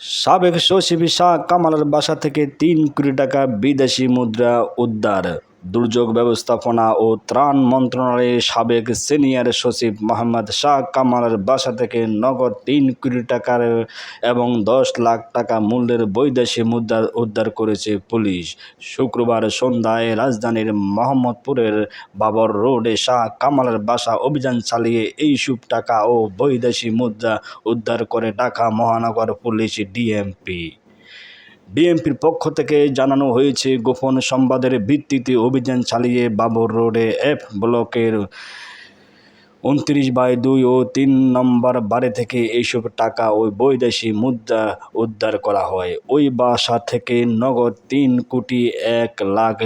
সাবেক সচিব শাহ কামালের বাসা থেকে তিন কোটি টাকা বিদেশি মুদ্রা উদ্ধার। দুর্যোগ ব্যবস্থাপনা ও ত্রাণ মন্ত্রণালয়ের সাবেক সিনিয়র সচিব মোহাম্মদ শাহ কামালের বাসা থেকে নগদ তিন কোটি টাকার এবং দশ লাখ টাকা মূল্যের বৈদেশিক মুদ্রা উদ্ধার করেছে পুলিশ। শুক্রবার সন্ধ্যায় রাজধানীর মোহাম্মদপুরের বাবর রোডে শাহ কামালের বাসা অভিযান চালিয়ে এই এইসব টাকা ও বৈদেশিক মুদ্রা উদ্ধার করে ঢাকা মহানগর পুলিশ ডিএমপি। ডিএমপির পক্ষ থেকে জানানো হয়েছে গোপন সংবাদের ভিত্তিতে অভিযান চালিয়ে বাবর রোডে এফ ব্লকের উনত্রিশ বাই দুই ও তিন নম্বর বারে থেকে এইসব টাকা ও বৈদেশিক মুদ্রা উদ্ধার করা হয়। ওই বাসা থেকে নগদ তিন কোটি এক লাখ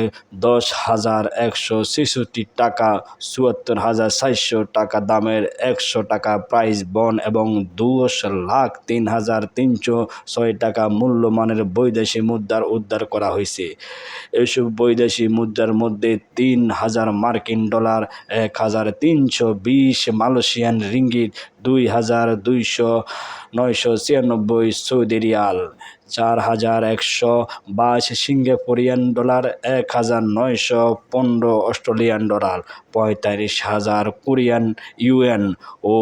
দশ হাজার একশো ছেষট্টি টাকা, চুয়াত্তর হাজার চারশো টাকা দামের একশো টাকা প্রাইস বন এবং দশ লাখ তিন হাজার তিনশো ছয় টাকা মূল্যমানের বৈদেশিক মুদ্রার উদ্ধার করা হয়েছে। এইসব বৈদেশিক মুদ্রার মধ্যে তিন হাজার মার্কিন ডলার, এক হাজার তিনশো বিশ মালয়েশিয়ান রিঙ্গিত দুই হাজার দুইশো নয়শো ছিয়ানব্বই সৌদি রিয়াল, চার হাজার একশো বাইশ সিঙ্গাপুরিয়ান ডলার, এক হাজার নয়শো পনেরো অস্ট্রেলিয়ান ডলার, পঁয়তাল্লিশ হাজার কোরিয়ান ইউএন ও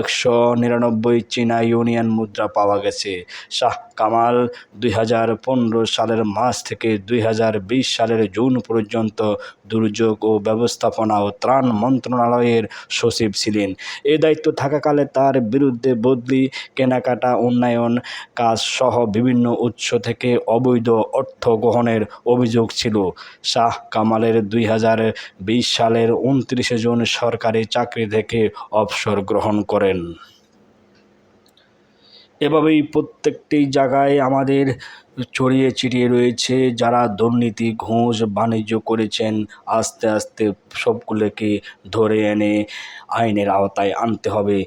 একশো নিরানব্বই চীনা ইউনিয়ন মুদ্রা পাওয়া গেছে। শাহ কামাল দুই হাজার পনেরো সালের মার্চ থেকে দুই হাজার বিশ সালের জুন পর্যন্ত দুর্যোগ ও ব্যবস্থাপনা ও ত্রাণ মন্ত্রণালয়ের সচিব ছিলেন। এ দায়িত্ব থাকাকালে তার বিরুদ্ধে বদলি, কেনাকাটা, উন্নয়ন কাজ সহ বিভিন্ন উৎস থেকে অবৈধ অর্থ গ্রহণের অভিযোগ ছিল। শাহ কামালের দুই হাজার বিশ সালের উনত্রিশে জুন সরকারি চাকরি থেকে অবসর গ্রহণ করেন। এভাবেই প্রত্যেকটি জায়গায় আমাদের ছড়িয়ে ছিটিয়ে রয়েছে। যারা দুর্নীতি, ঘুষ বাণিজ্য করেছেন, আস্তে আস্তে সবগুলোকে ধরে এনে আইনের আওতায় আনতে হবে।